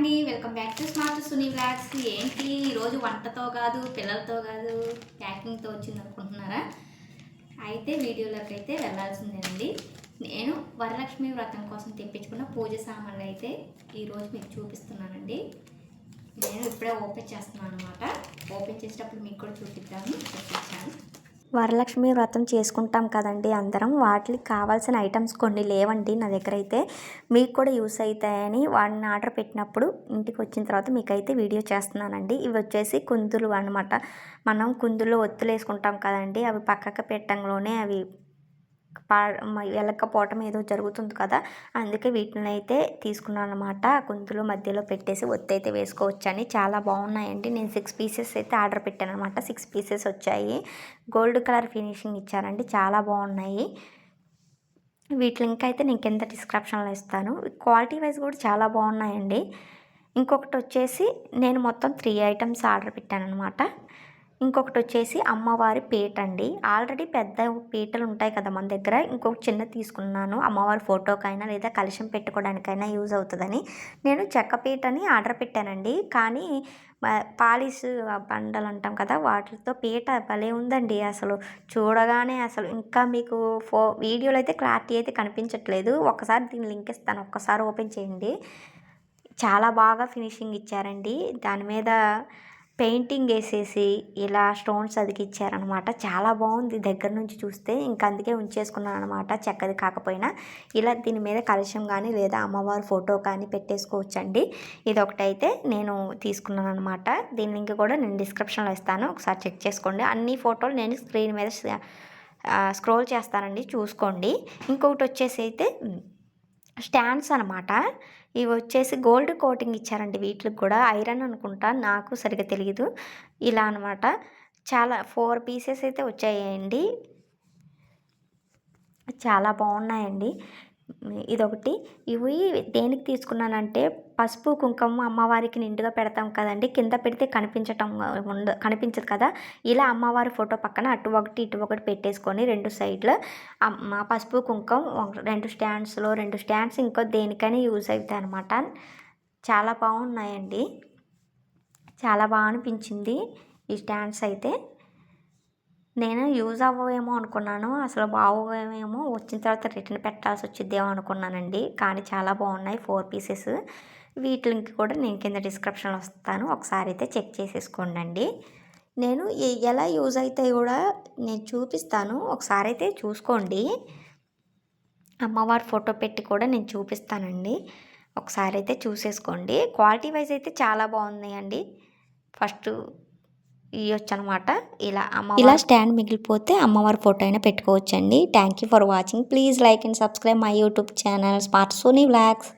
అండి. Welcome back to smart Suni blogs ఏంటి? ఈరోజు వంటతో కాదు పిల్లలతో కాదు ప్యాకింగ్తో వచ్చింది అనుకుంటున్నారా అయితే వీడియోలోకి అయితే వెళ్ళాల్సిందేనండి. నేను వరలక్ష్మి వ్రతం కోసం తెప్పించుకున్న పూజ సామాన్లు అయితే ఈరోజు మీకు చూపిస్తున్నానండి. నేను ఇప్పుడే ఓపెన్ చేస్తున్నాను అనమాట ఓపెన్ చేసేటప్పుడు మీకు కూడా చూపిద్దాము. చూపించాను వరలక్ష్మి వ్రతం చేసుకుంటాం కదండి అందరం. వాటికి కావాల్సిన ఐటమ్స్ కొన్ని లేవండి నా దగ్గర అయితే. మీకు కూడా యూస్ అవుతాయని వాడిని ఆర్డర్ పెట్టినప్పుడు ఇంటికి వచ్చిన తర్వాత మీకైతే వీడియో చేస్తున్నానండి. ఇవి వచ్చేసి కుందులు అనమాట మనం కుందుల్లో ఒత్తులు వేసుకుంటాం కదండి. అవి పక్కకు పెట్టంలోనే అవి పా వెళ్ళకపోవటం ఏదో జరుగుతుంది కదా అందుకే వీటిని అయితే తీసుకున్నాను అనమాట గొంతులో మధ్యలో పెట్టేసి ఒత్తి అయితే వేసుకోవచ్చని. చాలా బాగున్నాయండి. నేను సిక్స్ పీసెస్ అయితే ఆర్డర్ పెట్టాను అనమాట సిక్స్ పీసెస్ వచ్చాయి. గోల్డ్ కలర్ ఫినిషింగ్ ఇచ్చారండి. చాలా బాగున్నాయి. వీటి లింక్ అయితే నేను కింద డిస్క్రిప్షన్లో ఇస్తాను. క్వాలిటీ వైజ్ కూడా చాలా బాగున్నాయండి. ఇంకొకటి వచ్చేసి నేను మొత్తం త్రీ ఐటమ్స్ ఆర్డర్ పెట్టాను అనమాట ఇంకొకటి వచ్చేసి అమ్మవారి పీట అండి ఆల్రెడీ పెద్ద పీటలు ఉంటాయి కదా మన దగ్గర. ఇంకొక చిన్న తీసుకున్నాను. అమ్మవారి ఫోటోకైనా లేదా కలుషం పెట్టుకోవడానికైనా యూజ్ అవుతుందని. నేను చెక్క పీటని ఆర్డర్ పెట్టానండి. కానీ పాలిష్ బండలు అంటాం కదా వాటితో పీట భలే ఉందండి అసలు. చూడగానే అసలు ఇంకా మీకు ఫో వీడియోలో అయితే క్లారిటీ అయితే కనిపించట్లేదు. ఒకసారి దీని లింక్ ఇస్తాను. ఒక్కసారి ఓపెన్ చేయండి. చాలా బాగా ఫినిషింగ్ ఇచ్చారండి. దాని మీద పెయింటింగ్ వేసేసి ఇలా స్టోన్స్ అతికిచ్చారనమాట. చాలా బాగుంది దగ్గర నుంచి చూస్తే. ఇంక అందుకే ఉంచేసుకున్నాను అనమాట. చెక్కది కాకపోయినా ఇలా దీని మీద కలశం కానీ లేదా అమ్మవారి ఫోటో కానీ పెట్టేసుకోవచ్చండి. ఇది ఒకటైతే నేను తీసుకున్నాను అనమాట దీని లింక్ కూడా నేను డిస్క్రిప్షన్లో ఇస్తాను. ఒకసారి చెక్ చేసుకోండి. అన్ని ఫోటోలు నేను స్క్రీన్ మీద స్క్రోల్ చేస్తానండి. చూసుకోండి. ఇంకొకటి వచ్చేసి అయితే స్టాండ్స్ అనమాట. ఇవి వచ్చేసి గోల్డ్ కోటింగ్ ఇచ్చారండి వీటికి కూడా. ఐరన్ అనుకుంటా నాకు సరిగ్గా తెలియదు ఇలా అనమాట చాలా ఫోర్ పీసెస్ అయితే వచ్చాయండి. చాలా బాగున్నాయండి. ఇదొకటి. ఇవి దేనికి తీసుకున్నానంటే పసుపు కుంకుమ అమ్మవారికి నిండుగా పెడతాం కదండి. కింద పెడితే కనిపించటం ఉండ కనిపించదు కదా. ఇలా అమ్మవారి ఫోటో పక్కన అటు ఒకటి ఇటు ఒకటి పెట్టేసుకొని రెండు సైడ్లో మా పసుపు కుంకుమ రెండు స్టాండ్స్లో రెండు స్టాండ్స్ ఇంకో దేనికైనా యూజ్ అవుతాయి అనమాట చాలా బాగున్నాయండి. చాలా బాగా అనిపించింది ఈ స్టాండ్స్ అయితే. నేను యూజ్ అవ్వవేమో అనుకున్నాను. అసలు బాగోవేమో వచ్చిన తర్వాత రిటర్న్ పెట్టాల్సి వచ్చిద్దేమో అనుకున్నానండి. కానీ చాలా బాగున్నాయి ఫోర్ పీసెస్ వీటి లింక్ కూడా నేను కింద డిస్క్రిప్షన్లో వస్తాను. ఒకసారి అయితే చెక్ చేసేసుకోండి నేను ఎలా యూజ్ అవుతాయి కూడా నేను చూపిస్తాను. ఒకసారి అయితే చూసుకోండి. అమ్మవారి ఫోటో పెట్టి కూడా నేను చూపిస్తానండి. ఒకసారి అయితే చూసేసుకోండి. క్వాలిటీ వైజ్ అయితే చాలా బాగున్నాయండి. ఫస్ట్ ఇవ్వచ్చు అనమాట ఇలా అమ్మ ఇలా స్టాండ్ మిగిలిపోతే అమ్మవారి ఫోటో అయినా పెట్టుకోవచ్చండి. Thank you for watching please like and subscribe my YouTube channel smart Soni blogs